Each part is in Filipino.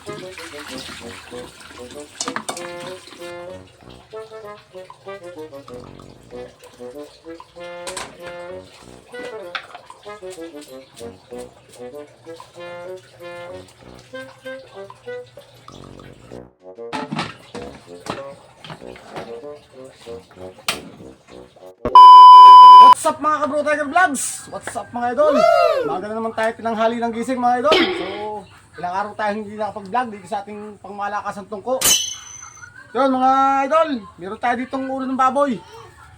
What's up mga kabro Tiger Vlogs? What's up mga idol? Maga na naman tayo tinanghali ng gising mga idol. So, ilang araw tayo hindi nakapag-vlog dito sa ating pangmalakasan tungko. Yun mga idol, meron tayo ditong ulo ng baboy.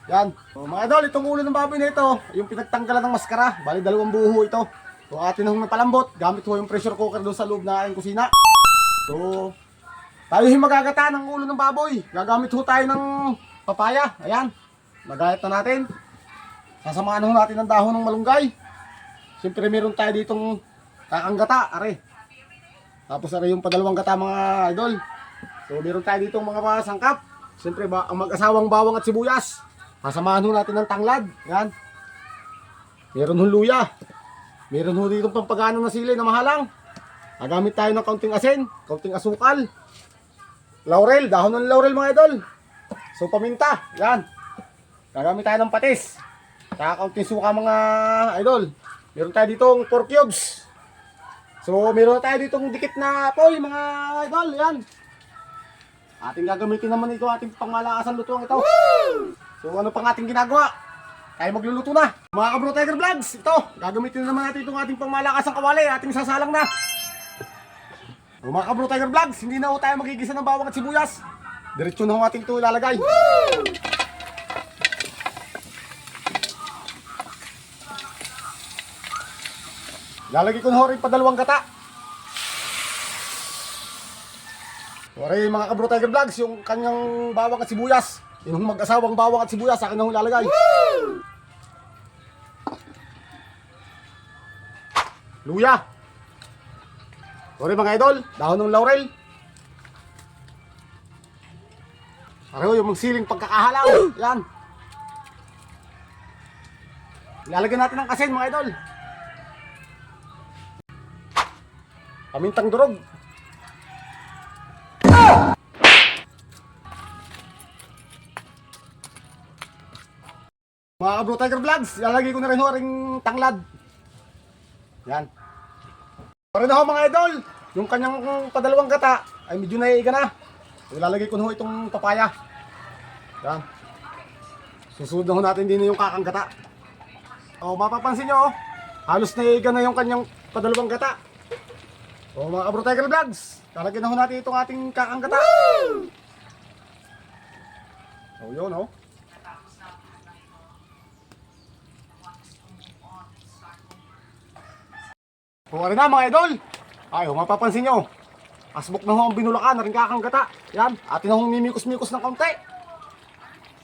Yan. So, mga idol, itong ulo ng baboy na ito, yung pinagtanggalan ng maskara. Bali dalawang buho ito. So atin hong napalambot, gamit ho yung pressure cooker doon sa loob na aking kusina. So, tayo yung magagata ng ulo ng baboy. Gagamit ho tayo ng papaya. Ayan. Magayat na natin. Sasamahan ho natin ang dahon ng malunggay. Siyempre meron tayo ditong kakanggata, are. Tapos are yung padalawang gata mga idol. So meron tayo ditong mga sangkap. Siyempre ba, ang mag-asawang bawang at sibuyas. Sasamahan ho natin ng tanglad. Yan. Meron ho luya. Meron ho ditong pampagana na sili na mahalang. Gagamit tayo ng kaunting asin, kaunting asukal. Laurel, dahon ng laurel mga idol. So paminta, yan. Gagamit tayo ng patis. Saka kaunting suka mga idol. Meron tayo ditong 4 cubes. So, meron tayo ditong dikit na apoy mga idol. Yan. Ating gagamitin naman ito ating pangmalakasan lutuang ito. So, ano pang ating ginagawa? Tayo magluluto na. Mga kabro Tiger Vlogs, ito. Gagamitin naman natin itong ating pangmalakasang kawali. Ating sasalang na. O, mga kabro Tiger Vlogs, hindi na ho tayo magigisa ng bawang at sibuyas. Diretso na ho ating ito ilalagay. Lalagay ko na ho rin padalawang gata. Sorry mga kabro Tiger Vlogs, yung kanyang bawang at sibuyas. Yung mag-asawang bawang at sibuyas, akin na ho lalagay. Luya. Sorry mga idol, dahon ng laurel. Pareho yung magsiling pagkakahalaw. Yan. Lalagyan natin ng kasin mga idol. Pamintang durog. Mga kabro Tiger Vlogs, lalagay ko na rin ho ring tanglad. Yan. Para na ho mga idol, yung kanyang padalawang gata ay medyo naiiga na. Ilalagay ko na ho itong papaya. Yan. Susunod na ho natin din yung kakang gata. O, mapapansin nyo, oh, halos naiiga na yung kanyang padalawang gata. O mga kabro Tiger Vlogs, lalagyan na ho natin itong ating kakang gata. So yun oh. Kung ano na mga idol, ay kung mapapansin nyo, asbok na ho ang binulakan na rin kakang gata. Yan, atin na hong mimikos-mikos ng konti.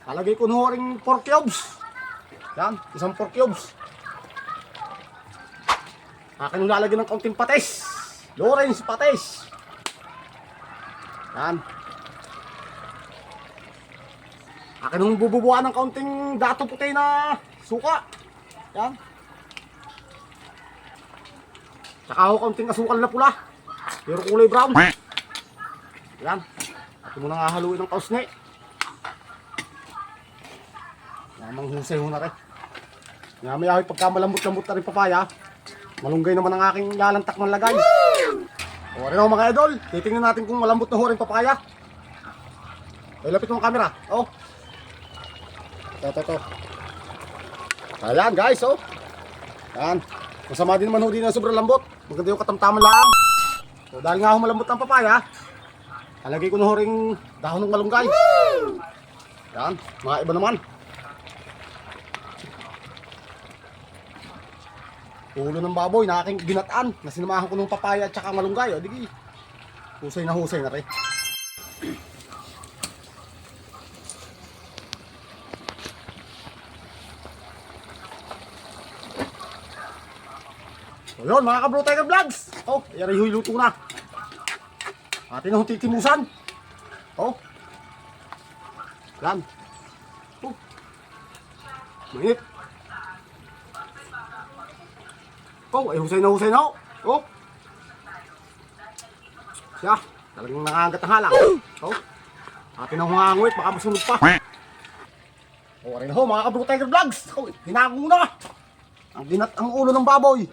Talagay ko na ho rin 4 cubes. Yan, isang 4 cubes. Akin lalagyan ng kaunting patis. Lawrence patis. Yan. Akin yung bububuan ng kaunting dato puti na suka. Yan. Tsaka ako kaunting asukal na pula. Pero kulay brown. Yan. At mo na nga haluin ng kausni. Namang husay mo na rin. Nga may ahoy pagka malambot-lambot na rin papaya. Malunggay naman ang aking lalantak ng lagay. O rin ako mga idol. Titingnan natin kung malambot na ho rin papaya. Ay, lapit mo ang camera. Oh. Ito, ito, ito. Ayan guys, oh. Yan. Masama din naman ho din na sobrang lambot. Maganda yung katamtaman lang. So dahil nga ho malambot ang papaya, talagay ko na ho ring dahon ng malunggay. Yan, mga iba naman. Ulo ng baboy na aking ginataan na sinamahan ko ng papaya at saka malunggay. O, digi. Husay na husay na rin. So yun mga kabro Tiger Vlogs O, oh, yarihoy luto na Atin ang titimusan O oh. Yan O oh. Mainit Oh, ay husay na husay na. oh. Oh. Siya, talagang nangangagat ang halang. Oh. Atin ang hungangwit, baka masunod pa. Oh, rin ho, mga kabro Tiger Vlogs. Oh, hinago na. Ang ginat ang ulo ng baboy.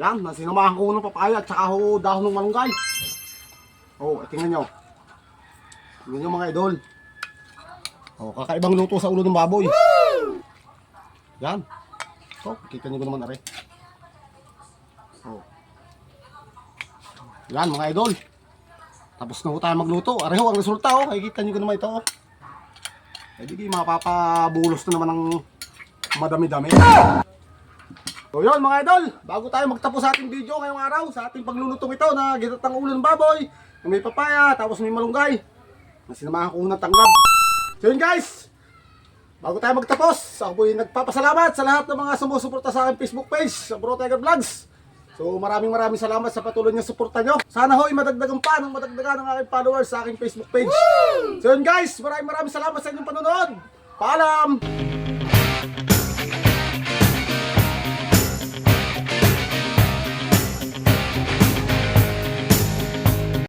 Yan, nasinamahan ko ng papaya at saka ho dahon ng malunggay. Oh, tingnan nyo. Tingnan nyo mga idol. Oh, kakaibang luto sa ulo ng baboy. Yan. Oh, kita nyo ba naman are. Oh. Yan mga idol. Tapos na tayo magluto. Are ho ang resulta oh. Makikita nyo ko naman ito oh. Eh di mapapabulos na naman ng madami-dami. So yun mga idol, bago tayo magtapos sa ating video ngayong araw, sa ating paglulutong ito na ginatang ulo ng baboy, na may papaya, tapos may malunggay, na sinamahan ko ng tanggap. So yun guys, bago tayo magtapos, ako po yung nagpapasalamat sa lahat ng mga sumusuporta sa aking Facebook page, sa Bro Tiger Vlogs. So maraming maraming salamat sa patuloy niyo suporta nyo. Sana ho'y madagdagan pa ng madagdagan ng aking followers sa aking Facebook page. So yun guys, maraming maraming salamat sa inyong panonood. Paalam!